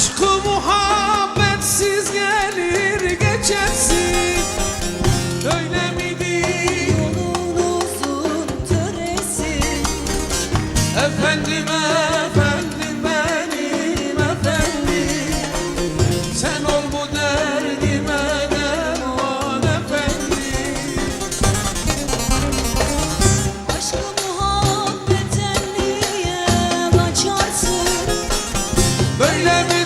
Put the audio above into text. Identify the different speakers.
Speaker 1: Aşkı muhabbetsiz gelir geçersin. Öyle miydi
Speaker 2: yolun uzun töresi.
Speaker 1: Efendim efendim benim
Speaker 2: efendim.
Speaker 1: Sen ol bu derdime derman efendim.
Speaker 2: Aşkı muhabbeten niye kaçarsın
Speaker 1: Böyle mi?